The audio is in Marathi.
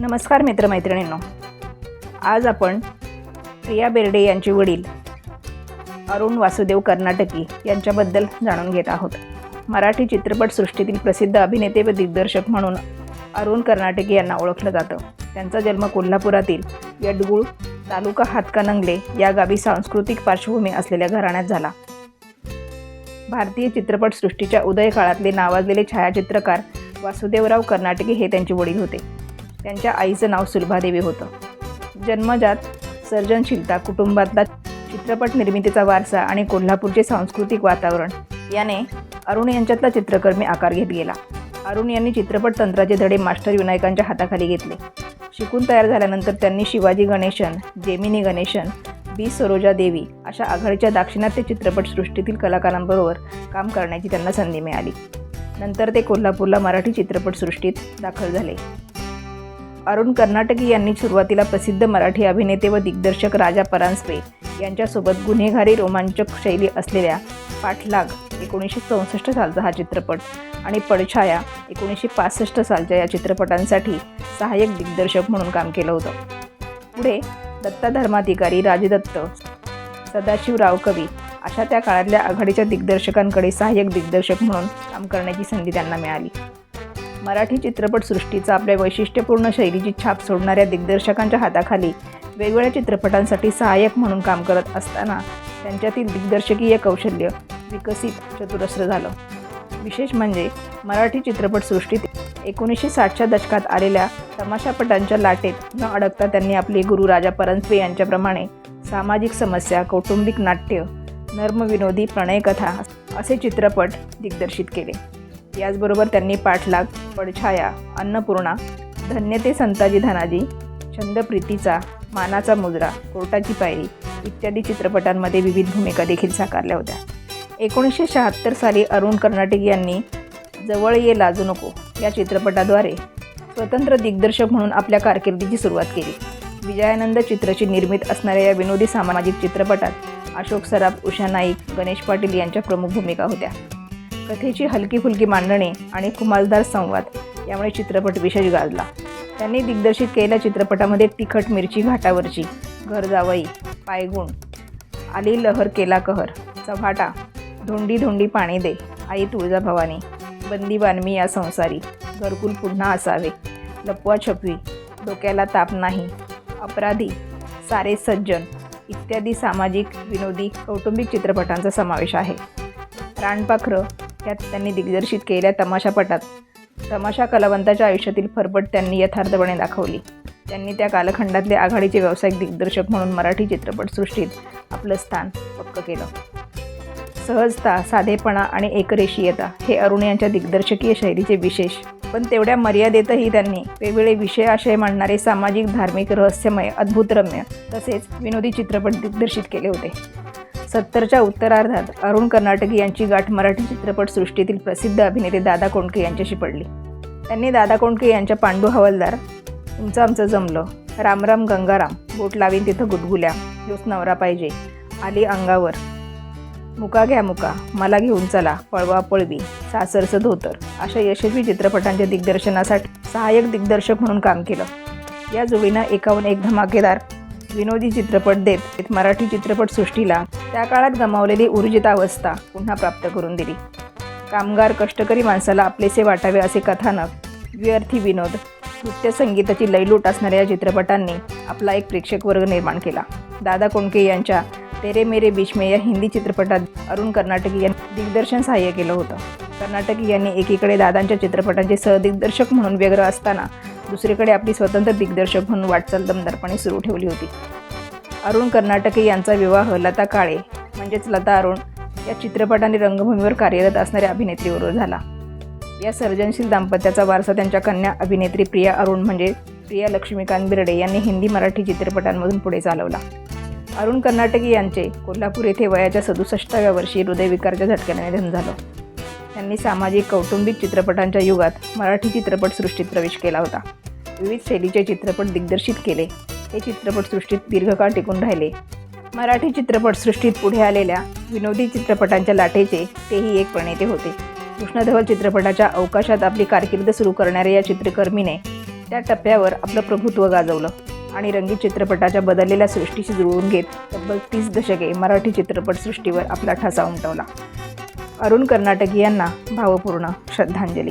नमस्कार मित्रमैत्रिणींनो. आज आपण प्रिया बेर्डे यांचे वडील अरुण वासुदेव कर्नाटकी यांच्याबद्दल जाणून घेत आहोत. मराठी चित्रपटसृष्टीतील प्रसिद्ध अभिनेते व दिग्दर्शक म्हणून अरुण कर्नाटकी यांना ओळखलं जातं. त्यांचा जन्म कोल्हापुरातील यडगुळ तालुका हातकानंगले या गावी सांस्कृतिक पार्श्वभूमी असलेल्या घराण्यात झाला. भारतीय चित्रपटसृष्टीच्या उदयकाळातले नावाजलेले छायाचित्रकार वासुदेवराव कर्नाटकी हे त्यांचे वडील होते. त्यांच्या आईचं नाव सुलभादेवी होतं. जन्मजात सर्जनशीलता कुटुंबातला चित्रपट निर्मितीचा वारसा आणि कोल्हापूरचे सांस्कृतिक वातावरण याने अरुण यांच्यातला चित्रकर्मी आकार घेत गेला. अरुण यांनी चित्रपट तंत्राचे धडे मास्टर विनायकांच्या हाताखाली घेतले. शिकून तयार झाल्यानंतर त्यांनी शिवाजी गणेशन जेमिनी गणेशन बी. सरोजा देवी अशा आघाडीच्या दाक्षिणात्य चित्रपटसृष्टीतील कलाकारांबरोबर काम करण्याची त्यांना संधी मिळाली. नंतर ते कोल्हापूरला मराठी चित्रपटसृष्टीत दाखल झाले. अरुण कर्नाटकी यांनी सुरुवातीला प्रसिद्ध मराठी अभिनेते व दिग्दर्शक राजा परांजपे यांच्यासोबत गुन्हेगारी रोमांचक शैली असलेल्या पाठलाग एकोणीसशे चौसष्ट सालचा हा चित्रपट आणि पडछाया एकोणीसशे पासष्ट सालच्या या चित्रपटांसाठी सहाय्यक दिग्दर्शक म्हणून काम केलं होतं. पुढे दत्ता धर्माधिकारी राजदत्त सदाशिवराव कवी अशा त्या काळातल्या आघाडीच्या दिग्दर्शकांकडे सहाय्यक दिग्दर्शक म्हणून काम करण्याची संधी त्यांना मिळाली. मराठी चित्रपटसृष्टीचा आपल्या वैशिष्ट्यपूर्ण शैलीची छाप सोडणाऱ्या दिग्दर्शकांच्या हाताखाली वेगवेगळ्या चित्रपटांसाठी सहाय्यक म्हणून काम करत असताना त्यांच्यातील दिग्दर्शकीय कौशल्य विकसित चतुरस्र झालं. विशेष म्हणजे मराठी चित्रपटसृष्टीत एकोणीसशे साठच्या दशकात आलेल्या तमाशापटांच्या लाटेत न अडकता त्यांनी आपले गुरु राजा परांजपे यांच्याप्रमाणे सामाजिक समस्या कौटुंबिक नाट्य नर्मविनोदी प्रणयकथा असे चित्रपट दिग्दर्शित केले. याचबरोबर त्यांनी पाठलाग पडछाया अन्नपूर्णा धन्य ते संताजी धनाजी छंदप्रीतीचा मानाचा मुजरा कोर्टाची पायरी इत्यादी चित्रपटांमध्ये विविध भूमिका देखील साकारल्या होत्या. एकोणीसशे शहात्तर साली अरुण कर्नाटक यांनी जवळ ये लाजू नको या चित्रपटाद्वारे स्वतंत्र दिग्दर्शक म्हणून आपल्या कारकिर्दीची सुरुवात केली. विजयानंद चित्रची निर्मित असणाऱ्या या विनोदी सामाजिक चित्रपटात अशोक सराफ उषा नाईक गणेश पाटील यांच्या प्रमुख भूमिका होत्या. कथेची हलकी फुलकी मांडणी आणि खुमालदार संवाद यामुळे चित्रपट विशेष गाजला. त्यांनी दिग्दर्शित केलेल्या चित्रपटामध्ये तिखट मिरची घाटावरची घर जावई पायगुण आली लहर केला कहर चव्हाटा धोंडी धोंडी पाणी दे आई तुळजाभवानी बंदी बानमी या संसारी घरकुल पुन्हा असावे लपवा छपवी डोक्याला ताप नाही अपराधी सारे सज्जन इत्यादी सामाजिक विनोदी कौटुंबिक चित्रपटांचा समावेश आहे. रानपाखरं यात त्यांनी दिग्दर्शित केलेल्या तमाशापटात तमाशा कलावंताच्या आयुष्यातील फरफट त्यांनी यथार्थपणे दाखवली. त्यांनी त्या कालखंडातले आघाडीचे व्यावसायिक दिग्दर्शक म्हणून मराठी चित्रपटसृष्टीत आपलं स्थान पक्क केलं. सहजता साधेपणा आणि एकरेषीयता हे अरुण यांच्या दिग्दर्शकीय शैलीचे विशेष. पण तेवढ्या मर्यादेतही त्यांनी वेगवेगळे विषय आशय मांडणारे सामाजिक धार्मिक रहस्यमय अद्भुतरम्य तसेच विनोदी चित्रपट दिग्दर्शित केले होते. सत्तरच्या उत्तरार्धात अरुण कर्नाटकी यांची गाठ मराठी चित्रपटसृष्टीतील प्रसिद्ध अभिनेते दादा कोंडके यांच्याशी पडली. त्यांनी दादा कोंडके यांच्या पांडू हवालदार तुमचं आमचं जमलं रामराम गंगाराम बोट लावीन तिथं गुदगुल्या दिवस नवरा पाहिजे आली अंगावर. मुका घ्या मुका मला घेऊन चला पळवा पळवी सासरचं धोतर अशा यशस्वी चित्रपटांच्या दिग्दर्शनासाठी सहाय्यक दिग्दर्शक म्हणून काम केलं. या जोडीनं एकाहून एक धमाकेदार विनोदी चित्रपट देत मराठी चित्रपटसृष्टीला त्या काळात गमावलेली ऊर्जितावस्था पुन्हा प्राप्त करून दिली. कामगार कष्टकरी माणसाला आपलेसे वाटावे असे कथानक व्यर्थी विनोद नृत्य संगीताची लयलूट असणाऱ्या या चित्रपटांनी आपला एक प्रेक्षक वर्ग निर्माण केला. दादा कोंडके यांच्या तेरे मेरे बीच में या हिंदी चित्रपटात अरुण कर्नाटकी यांनी दिग्दर्शन सहाय्य केलं होतं. कर्नाटकी यांनी एकीकडे दादांच्या चित्रपटांचे सहदिग्दर्शक म्हणून व्यग्र असताना दुसरीकडे आपली स्वतंत्र दिग्दर्शक म्हणून वाटचाल दमदारपणे सुरू ठेवली होती. अरुण कर्नाटके यांचा विवाह लता काळे म्हणजेच लता अरुण या चित्रपटाने रंगभूमीवर कार्यरत असणाऱ्या अभिनेत्रीबरोबर झाला. या सर्जनशील दाम्पत्याचा वारसा त्यांच्या कन्या अभिनेत्री प्रिया अरुण म्हणजे प्रिया लक्ष्मीकांत बिर्डे यांनी हिंदी मराठी चित्रपटांमधून पुढे चालवला. अरुण कर्नाटकी यांचे कोल्हापूर येथे वयाच्या सदुसष्टाव्या वर्षी हृदयविकारच्या झटक्याने निधन झालं. त्यांनी सामाजिक कौटुंबिक चित्रपटांच्या युगात मराठी चित्रपटसृष्टीत प्रवेश केला होता. विविध शैलीचे चित्रपट दिग्दर्शित केले. हे चित्रपटसृष्टीत दीर्घकाळ टिकून राहिले. मराठी चित्रपटसृष्टीत पुढे आलेल्या विनोदी चित्रपटांच्या लाटेचे तेही एक प्रणेते होते. कृष्णधवल चित्रपटाच्या अवकाशात आपली कारकीर्द सुरू करणाऱ्या या चित्रकर्मीने त्या टप्प्यावर आपलं प्रभुत्व गाजवलं आणि रंगीत चित्रपटाच्या बदललेल्या सृष्टीशी जुळवून घेत तब्बल तीस दशके मराठी चित्रपटसृष्टीवर आपला ठसा उमटवला. अरुण कर्नाटकी यांना भावपूर्ण श्रद्धांजली.